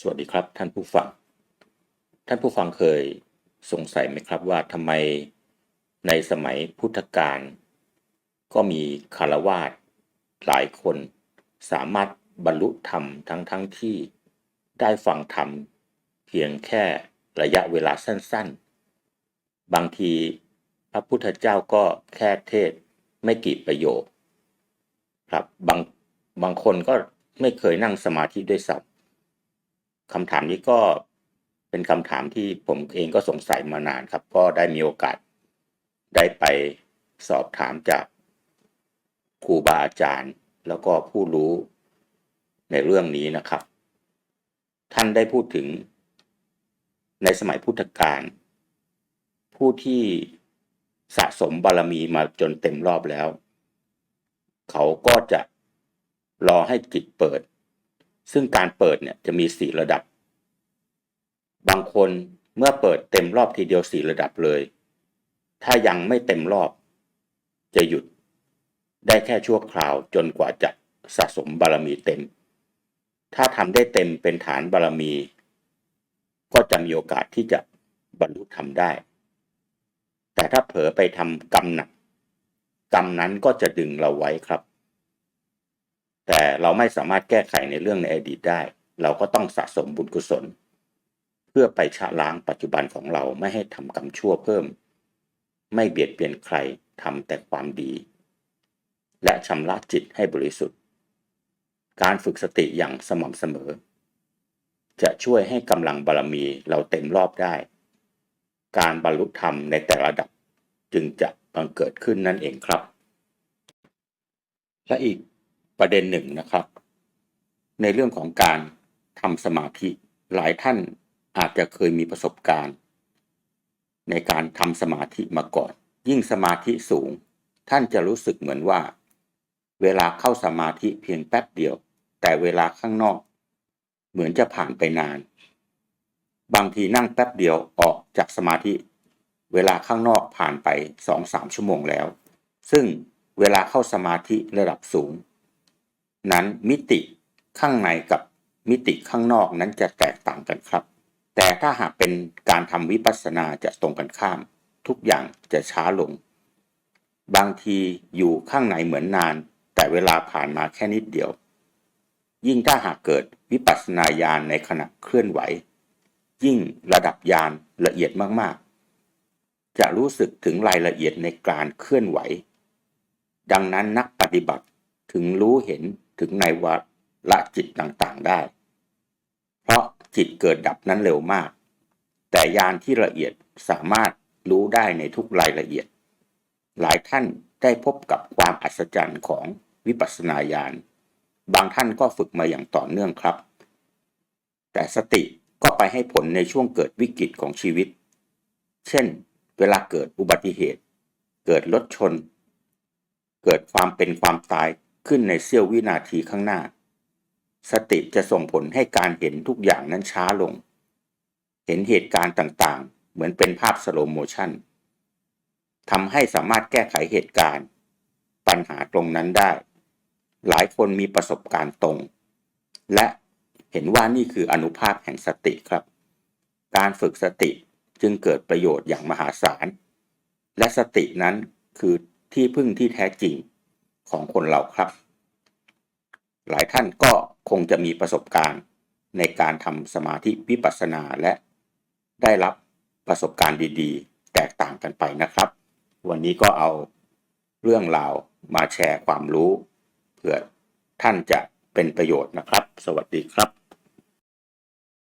สวัสดีครับท่านผู้ฟัง ท่านผู้ฟังเคยสงสัยไหมครับว่าทำไมในสมัยพุทธกาลก็มีคารวาสหลายคนสามารถบรรลุธรรมทั้งทั้งที่ได้ฟังธรรมเพียงแค่ระยะเวลาสั้นๆ บางทีพระพุทธเจ้าก็แค่เทศไม่กี่ประโยคครับบางบางคนก็ไม่เคยนั่งสมาธิด้วยซ้ำ คำถามนี้ก็เป็นคำถามที่ผมเองก็สงสัยมานานครับ ก็ได้มีโอกาสได้ไปสอบถามจากครูบาอาจารย์ แล้วก็ผู้รู้ในเรื่องนี้นะครับ ท่านได้พูดถึงในสมัยพุทธกาลผู้ที่สะสมบารมีมาจนเต็มรอบแล้ว เขาก็จะรอให้จิตเปิด ซึ่งการเปิดเนี่ยจะมีสี่ระดับ บางคนเมื่อเปิดเต็มรอบทีเดียวสี่ระดับเลย ถ้ายังไม่เต็มรอบ จะหยุด ได้แค่ชั่วคราวจนกว่าจะสะสมบารมีเต็ม ถ้าทำได้เต็มเป็นฐานบารมี ก็จะมีโอกาสที่จะบรรลุธรรมได้ แต่ถ้าเผลอไปทำกรรมหนักกรรมนั้นก็จะดึงเราไว้ครับ แต่เราไม่สามารถแก้ไขในเรื่องในอดีตได้ เราก็ต้องสะสมบุญกุศล เพื่อไปชะล้างปัจจุบันของเราไม่ให้ทำกรรมชั่วเพิ่ม ไม่เบียดเบียนใครทำแต่ความดี และชำระจิตให้บริสุทธิ์ การฝึกสติอย่างสม่ำเสมอ จะช่วยให้กำลังบารมีเราเต็มรอบได้ การบรรลุธรรมในแต่ระดับจึงจะบังเกิดขึ้นนั่นเองครับ และอีก ประเด็นหนึ่งนะครับ ในเรื่องของการทำสมาธิหลายท่านอาจจะเคยมีประสบการณ์ ในการทำสมาธิมาก่อน ยิ่งสมาธิสูง ท่านจะรู้สึกเหมือนว่า เวลาเข้าสมาธิเพียงแป๊บเดียว แต่เวลาข้างนอก เหมือนจะผ่านไปนาน บางทีนั่งแป๊บเดียวออกจากสมาธิ เวลาข้างนอกผ่านไปสองสามชั่วโมงแล้ว ซึ่งเวลาเข้าสมาธิระดับสูง นั้นมิติข้างในกับมิติข้างนอกนั้นจะแตกต่างกันครับ แต่ถ้าหากเป็นการทำวิปัสสนาจะตรงกันข้าม ทุกอย่างจะช้าลง บางทีอยู่ข้างในเหมือนนาน แต่เวลาผ่านมาแค่นิดเดียว ยิ่งถ้าหากเกิดวิปัสสนาญาณในขณะเคลื่อนไหว ยิ่งระดับญาณละเอียดมากๆ จะรู้สึกถึงรายละเอียดในการเคลื่อนไหว ดังนั้นนักปฏิบัติถึงรู้เห็น ถึงในวัฏละจิตต่างๆได้ เพราะจิตเกิดดับนั้นเร็วมาก แต่ยานที่ละเอียดสามารถรู้ได้ในทุกรายละเอียด หลายท่านได้พบกับความอัศจรรย์ของวิปัสสนาญาณ บางท่านก็ฝึกมาอย่างต่อเนื่องครับ แต่สติก็ไปให้ผลในช่วงเกิดวิกฤตของชีวิต เช่น เวลาเกิดอุบัติเหตุ เกิดรถชน เกิดความเป็นความตาย ขึ้นในเสี้ยววินาทีข้างหน้า สติจะส่งผลให้การเห็นทุกอย่างนั้นช้าลง เห็นเหตุการณ์ต่างๆ เหมือนเป็นภาพสโลโมชันทำให้สามารถแก้ไขเหตุการณ์ ปัญหาตรงนั้นได้ หลายคนมีประสบการณ์ตรง และเห็นว่านี่คืออนุภาพแห่งสติครับ การฝึกสติจึงเกิดประโยชน์อย่างมหาศาล และสตินั้นคือที่พึ่งที่แท้จริง ของคนเราครับ หลายท่านก็คงจะมีประสบการณ์ในการทำสมาธิวิปัสสนาและได้รับประสบการณ์ดีๆ แตกต่างกันไปนะครับ วันนี้ก็เอาเรื่องราวมาแชร์ความรู้ เพื่อท่านจะเป็นประโยชน์นะครับ สวัสดีครับ